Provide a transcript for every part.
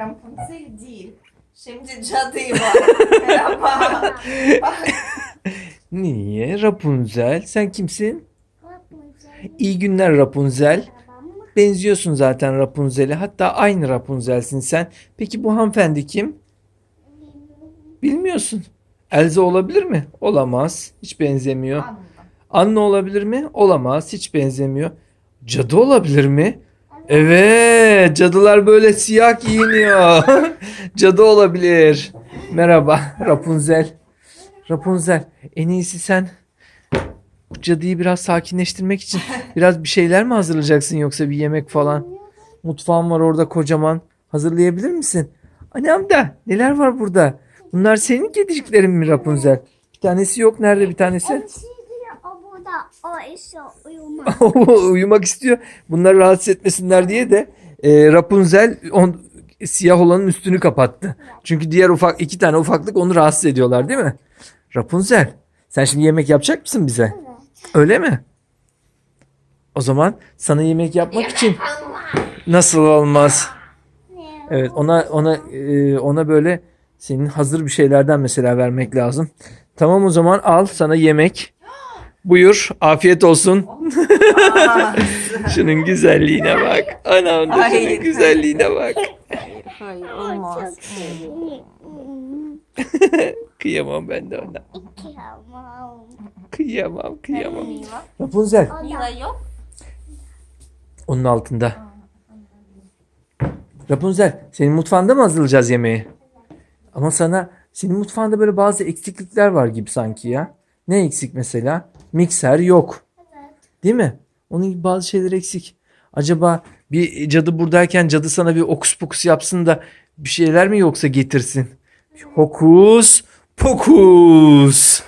Rapunzel değil. Şimdi cadı var. Merhaba. Niye Rapunzel? Sen kimsin? İyi günler Rapunzel. Benziyorsun zaten Rapunzel'e. Hatta aynı Rapunzel'sin sen. Peki bu hanımefendi kim? Bilmiyorsun. Elza olabilir mi? Olamaz. Hiç benzemiyor. Anladım. Anne olabilir mi? Olamaz. Hiç benzemiyor. Cadı olabilir mi? Evet. Cadılar böyle siyah giyiniyor. Cadı olabilir. Merhaba Rapunzel. Rapunzel en iyisi sen bu cadıyı biraz sakinleştirmek için biraz bir şeyler mi hazırlayacaksın yoksa bir yemek falan? Mutfağın var orada kocaman. Hazırlayabilir misin? Annem de neler var burada? Bunlar senin kediciklerin mi Rapunzel? Bir tanesi yok. Nerede bir tanesi? O burada. O işte uyumaz. Uyumak istiyor. Bunları rahatsız etmesinler diye de e, Rapunzel on, siyah olanın üstünü kapattı. Çünkü diğer ufak iki tane ufaklık onu rahatsız ediyorlar değil mi? Rapunzel sen şimdi yemek yapacak mısın bize? Öyle mi? O zaman sana yemek yapmak için nasıl olmaz? Evet ona ona e, ona böyle senin hazır bir şeylerden mesela vermek lazım. Tamam o zaman al sana yemek. Buyur afiyet olsun. Şunun güzelliğine bak. Anam da şunun Hayır. güzelliğine bak. Hayır olmaz. Kıyamam ben de ona. Kıyamam kıyamam. Mila. Rapunzel Mila yok. onun altında. Rapunzel senin mutfağında mı hazırlayacağız yemeği? Ama sana senin mutfağında böyle bazı eksiklikler var gibi sanki ya. Ne eksik mesela? Mikser yok. Değil mi? Onun gibi bazı şeyler eksik. Acaba bir cadı buradayken cadı sana bir okus pokus yapsın da bir şeyler mi yoksa getirsin? Hokus pokus.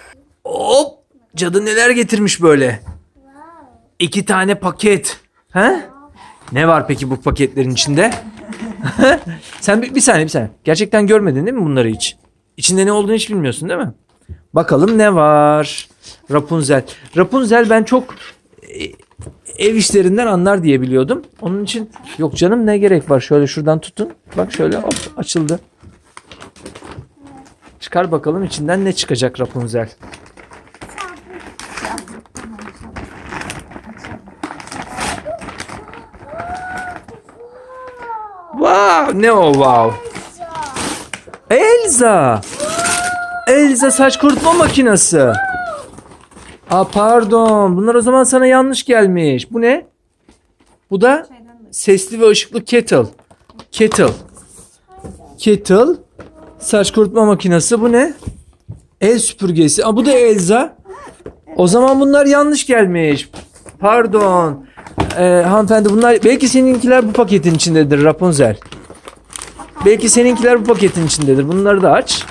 Hop! Cadı neler getirmiş böyle? İki tane paket. He? Ne var peki bu paketlerin içinde? Sen bir, bir saniye bir saniye. Gerçekten görmedin değil mi bunları hiç? İçinde ne olduğunu hiç bilmiyorsun değil mi? Bakalım ne var? Rapunzel. Rapunzel ben çok e, ev işlerinden anlar diye biliyordum. Onun için yok canım ne gerek var? Şöyle şuradan tutun. Bak şöyle hop açıldı. Çıkar bakalım içinden ne çıkacak Rapunzel. Wow, ne o wow? Elza. Elza saç kurutma makinesi. Aa pardon. Bunlar o zaman sana yanlış gelmiş. Bu ne? Bu da sesli ve ışıklı kettle. Kettle. Kettle. Saç kurutma makinesi. Bu ne? El süpürgesi. Aa bu da Elza. O zaman bunlar yanlış gelmiş. Pardon. Ee, hanımefendi bunlar belki seninkiler bu paketin içindedir Rapunzel. Belki seninkiler bu paketin içindedir. Bunları da aç.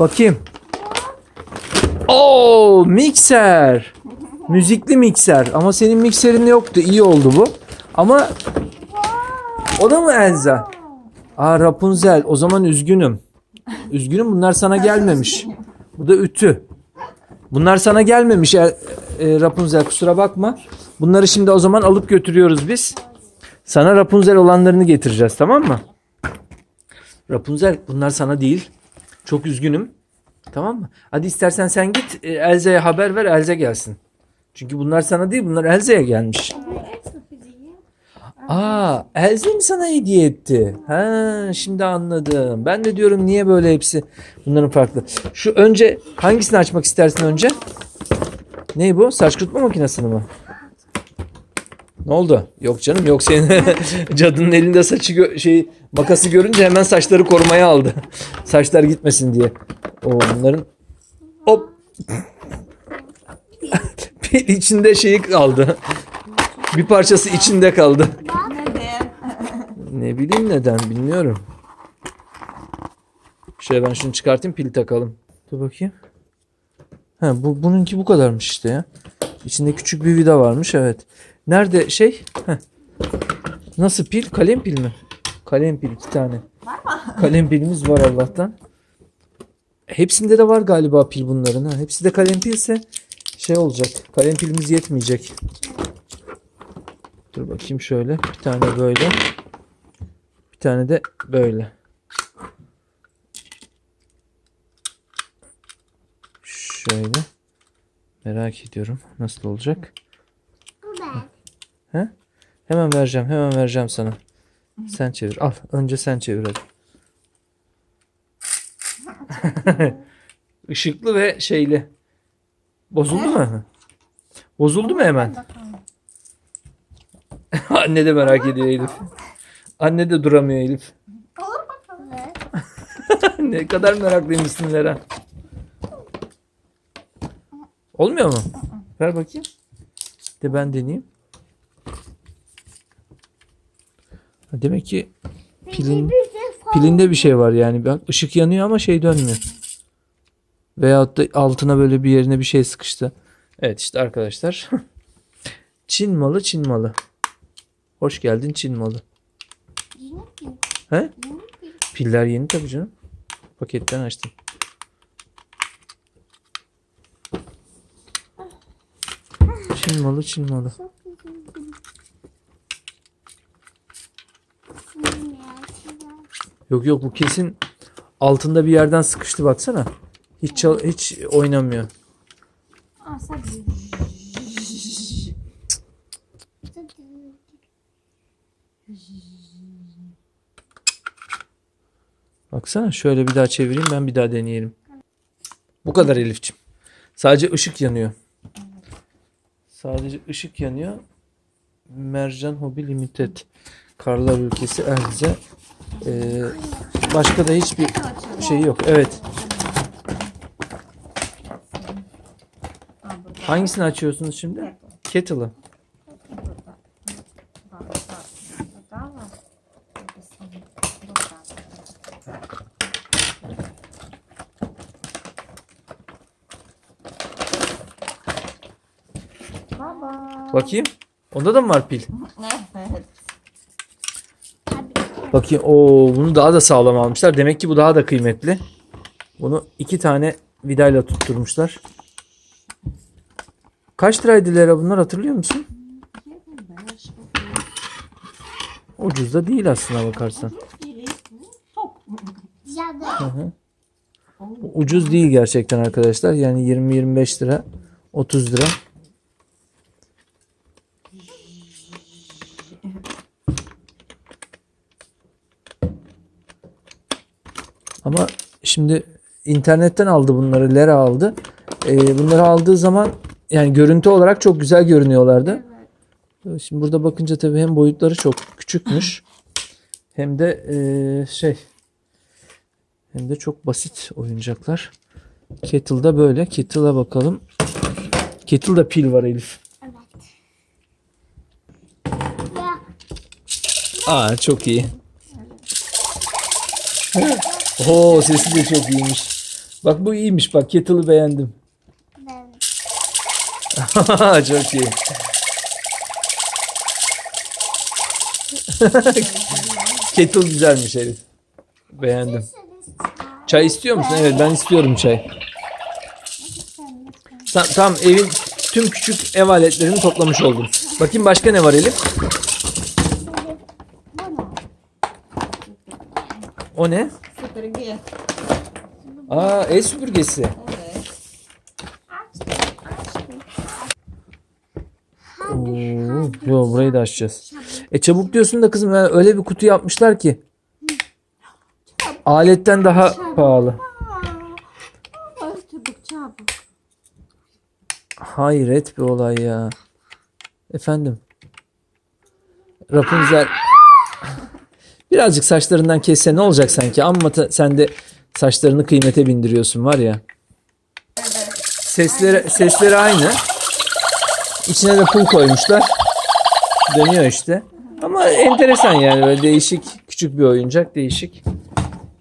Bakayım. Oo, mikser. Müzikli mikser. Ama senin mikserin yoktu. İyi oldu bu. Ama o da mı Elza? Aa Rapunzel. O zaman üzgünüm. Üzgünüm bunlar sana gelmemiş. Bu da ütü. Bunlar sana gelmemiş e, Rapunzel kusura bakma. Bunları şimdi o zaman alıp götürüyoruz biz. Sana Rapunzel olanlarını getireceğiz tamam mı? Rapunzel bunlar sana değil. Çok üzgünüm. Tamam mı? Hadi istersen sen git e, Elza'ya haber ver Elza gelsin. Çünkü bunlar sana değil bunlar Elza'ya gelmiş. Aa, Elza mi sana hediye etti? Ha, şimdi anladım. Ben de diyorum niye böyle hepsi bunların farklı. Şu önce hangisini açmak istersin önce? Ne bu? Saç kurutma makinesini mi? Ne oldu? Yok canım yok senin cadının elinde saçı gö- şey makası görünce hemen saçları korumaya aldı. Saçlar gitmesin diye. O bunların hop bir içinde şeyi kaldı. Bir parçası içinde kaldı. Neden? Ne bileyim neden bilmiyorum. Şöyle ben şunu çıkartayım pil takalım. Dur bakayım. Ha bu bununki bu kadarmış işte ya. İçinde küçük bir vida varmış evet. Nerede şey? Heh. Nasıl pil? Kalem pil mi? Kalem pil iki tane. Var mı? Kalem pilimiz var Allah'tan. Hepsinde de var galiba pil bunların ha. Hepsi de kalem pilse şey olacak. Kalem pilimiz yetmeyecek. Dur bakayım şöyle. Bir tane böyle. Bir tane de böyle. Şöyle. Merak ediyorum. Nasıl olacak? He? Hemen vereceğim. Hemen vereceğim sana. Sen çevir. Al. Önce sen çevir hadi. Işıklı ve şeyli. Bozuldu mu? Bozuldu mu hemen? Anne de merak ediyor Elif. Anne de duramıyor Elif. Olur bakalım. Ne kadar meraklıymışsın Lera. Olmuyor mu? Ver bakayım. De ben deneyeyim. Ha, Demek ki pilin pilinde bir şey var yani. Bak ışık yanıyor ama şey dönmüyor. Veyahut da altına böyle bir yerine bir şey sıkıştı. Evet işte arkadaşlar. Çin malı Çin malı. Hoş geldin Çin malı. Yeni pil. He? Yeni pil. Piller yeni tabii canım. Paketten açtım. Çin malı Çin malı. Çok güzel. Hmm, ya, güzel. Yok yok bu kesin altında bir yerden sıkıştı baksana. Hiç çal- hiç oynamıyor. Baksana şöyle bir daha çevireyim ben bir daha deneyelim. Bu kadar Elifçim. Sadece ışık yanıyor. Sadece ışık yanıyor. Mercan Hobi Limited. Karlar ülkesi Erze. Ee, başka da hiçbir şey yok. Evet. Hangisini açıyorsunuz şimdi? Kettle'ı. Bakayım. Onda da mı var pil? Evet. Bakayım. Oo, bunu daha da sağlam almışlar. Demek ki bu daha da kıymetli. Bunu iki tane vidayla tutturmuşlar. Kaç liraydı Lera bunlar hatırlıyor musun? Ucuz da değil aslına bakarsan. Cadı. Bu Ucuz değil gerçekten arkadaşlar. Yani 20-25 lira, 30 lira. Ama şimdi internetten aldı bunları. Lera aldı. Ee, bunları aldığı zaman yani görüntü olarak çok güzel görünüyorlardı. Şimdi burada bakınca tabii hem boyutları çok küçükmüş. Hem de ee, şey hem de çok basit oyuncaklar. Kettle'da böyle. Kettle'a bakalım. Kettle'da pil var Elif. Evet. Aa çok iyi. Oo sesi de çok iyiymiş. Bak bu iyiymiş bak Kettle'ı beğendim. ben. çok iyi. Kettle güzelmiş Elif. Beğendim. Çay istiyor musun? Evet ben istiyorum çay. Tam, tamam evin tüm küçük ev aletlerini toplamış oldum. Bakayım başka ne var Elif? O ne? Süpürge. Aa el süpürgesi. Evet. Oo, yo, burayı da açacağız. E çabuk diyorsun da kızım ya, öyle bir kutu yapmışlar ki. Aletten daha pahalı. Hayret bir olay ya. Efendim. Rapunzel. Birazcık saçlarından kesse ne olacak sanki? Amma ta- sen de saçlarını kıymete bindiriyorsun var ya. Sesleri, sesleri aynı. İçine de pul koymuşlar. Dönüyor işte. Ama enteresan yani böyle değişik küçük bir oyuncak değişik.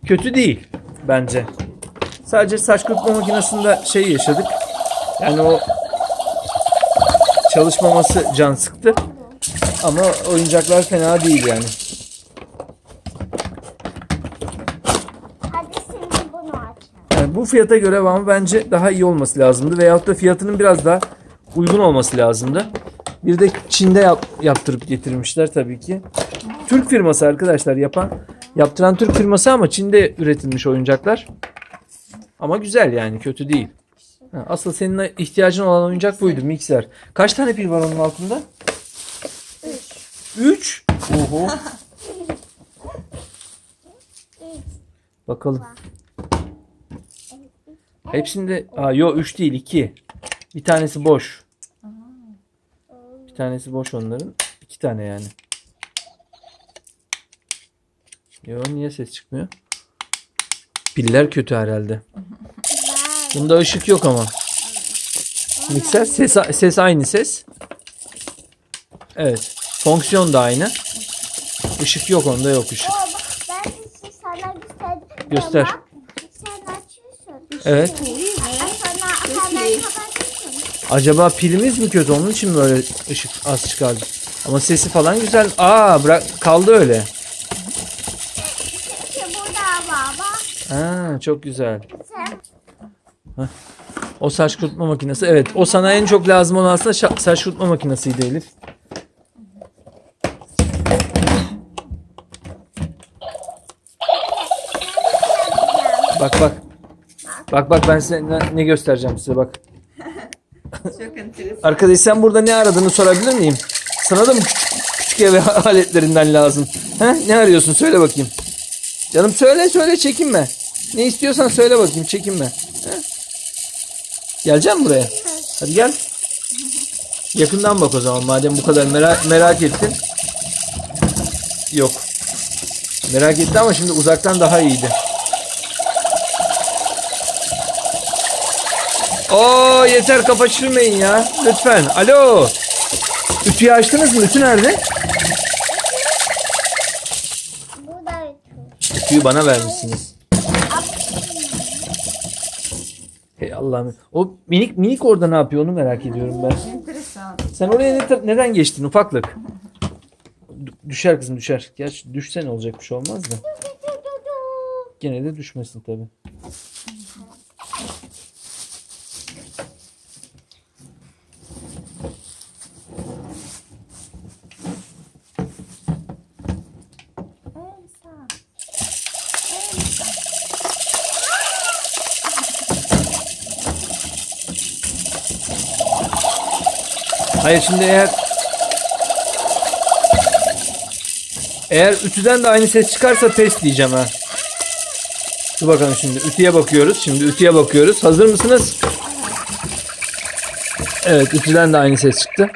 Kötü değil bence. Sadece saç kurutma makinesinde şey yaşadık. Yani o çalışmaması can sıktı. Ama oyuncaklar fena değil yani. Hadi şimdi bunu aç. Yani bu fiyata göre ama bence daha iyi olması lazımdı. Veyahut da fiyatının biraz daha uygun olması lazımdı. Bir de Çin'de yap- yaptırıp getirmişler tabii ki. Türk firması arkadaşlar yapan yaptıran Türk firması ama Çin'de üretilmiş oyuncaklar. Ama güzel yani kötü değil. Ha, Asıl senin ihtiyacın olan oyuncak buydu mikser. Kaç tane pil var onun altında? Üç. Oho. Bakalım. Hepsinde aa yo 3 değil 2. Bir tanesi boş. Bir tanesi boş onların. İki tane yani. Yo niye ses çıkmıyor? Piller kötü herhalde. Bunda ışık yok ama. Mikser ses ses aynı ses. Evet. Fonksiyon da aynı. Işık yok onda yok ışık. Baba ben size sana gösterdim. Göster. Evet. Acaba pilimiz mi kötü onun için mi böyle ışık az çıkardı? Ama sesi falan güzel. Aa bırak kaldı öyle. Ha çok güzel. Sen O saç kurutma makinesi. Evet o sana en çok lazım olan aslında saç kurutma makinesiydi Elif. Bak bak. Bak bak ben size ne, ne göstereceğim size bak. Çok enteresan. Arkadaş sen burada ne aradığını sorabilir miyim? Sana da mı küçük, küçük ev aletlerinden lazım? He? Ne arıyorsun söyle bakayım. Canım söyle söyle çekinme. Ne istiyorsan söyle bakayım çekinme. He? Gelecek misin buraya? Hadi gel. Yakından bak o zaman madem bu kadar merak, merak ettin. Yok. Merak etti ama şimdi uzaktan daha iyiydi. Oo yeter kafa şişirmeyin ya. Lütfen. Alo. Ütüyü açtınız mı? Ütü nerede? burada Ütüyü bana vermişsiniz. Hey Allah'ım. O minik minik orada ne yapıyor onu merak ediyorum ben. Enteresan. Sen oraya ne- neden geçtin ufaklık? Düşer kızım düşer. Gerçi düşse ne olacak bir şey olmaz da. Gene de düşmesin tabi. Hayır şimdi eğer eğer ütüden de aynı ses çıkarsa pes diyeceğim ha. Dur bakalım şimdi ütüye bakıyoruz. Şimdi ütüye bakıyoruz. Hazır mısınız? Evet ütüden de aynı ses çıktı.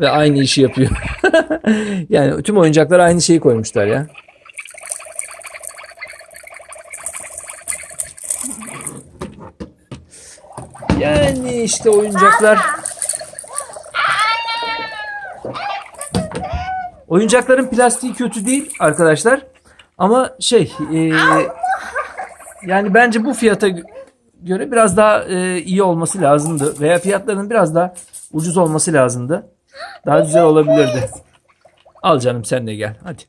Ve aynı işi yapıyor. yani tüm oyuncaklar aynı şeyi koymuşlar ya. Yani işte oyuncaklar Oyuncakların plastiği kötü değil arkadaşlar. Ama şey e, yani bence bu fiyata gö- göre biraz daha e, iyi olması lazımdı. Veya fiyatlarının biraz daha ucuz olması lazımdı. Daha güzel olabilirdi. Al canım sen de gel. Hadi.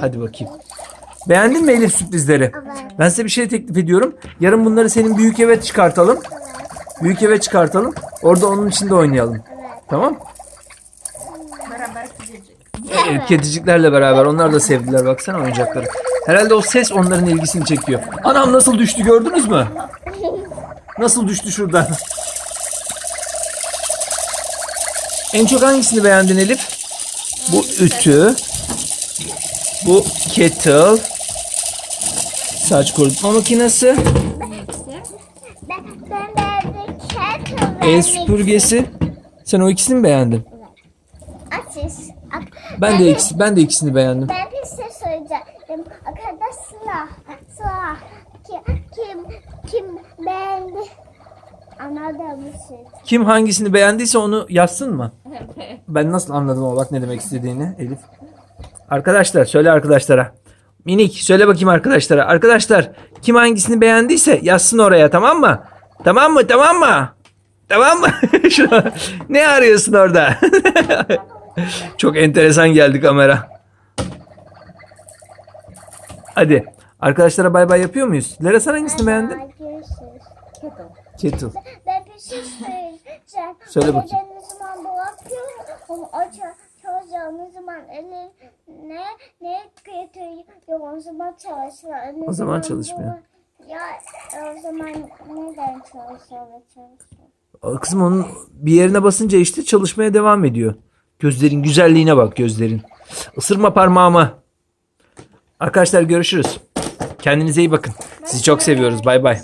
Hadi bakayım. Beğendin mi Elif sürprizleri? Ben size bir şey teklif ediyorum. Yarın bunları senin büyük eve çıkartalım. Büyük eve çıkartalım. Orada onun içinde oynayalım. Tamam? Evet, kediciklerle beraber. Onlar da sevdiler baksana oyuncakları. Herhalde o ses onların ilgisini çekiyor. Anam nasıl düştü gördünüz mü? Nasıl düştü şuradan? En çok hangisini beğendin Elif? Bu ütü. Bu kettle. Saç kurutma makinesi. Ben, ben beğendim. Kettle El süpürgesi. Sen o ikisini mi beğendin? Ben de ikisi, ben de ikisini beğendim. Ben bir şey söyleyeceğim. Arkadaşlar, sıra kim, kim, kim beğendi? Anladın mı şey? Kim hangisini beğendiyse onu yazsın mı? Ben nasıl anladım ama bak ne demek istediğini Elif. Arkadaşlar söyle arkadaşlara. Minik söyle bakayım arkadaşlara. Arkadaşlar kim hangisini beğendiyse yazsın oraya tamam mı? Tamam mı tamam mı? Tamam mı? Ne arıyorsun orada? Çok enteresan geldi kamera. Hadi arkadaşlara bay bay yapıyor muyuz? Lera sen hangisini beğendin? Kettle. Ben bir şey söyleyeceğim. Söyle bakayım. ne zaman çalışıyor ne zaman eline ne getiriyor o zaman O çalışmıyor. Ya o zaman neden çalışıyor Kızım onun bir yerine basınca işte çalışmaya devam ediyor. Gözlerin güzelliğine bak gözlerin. Isırma parmağımı. Arkadaşlar görüşürüz. Kendinize iyi bakın. Sizi çok seviyoruz. Bay bay.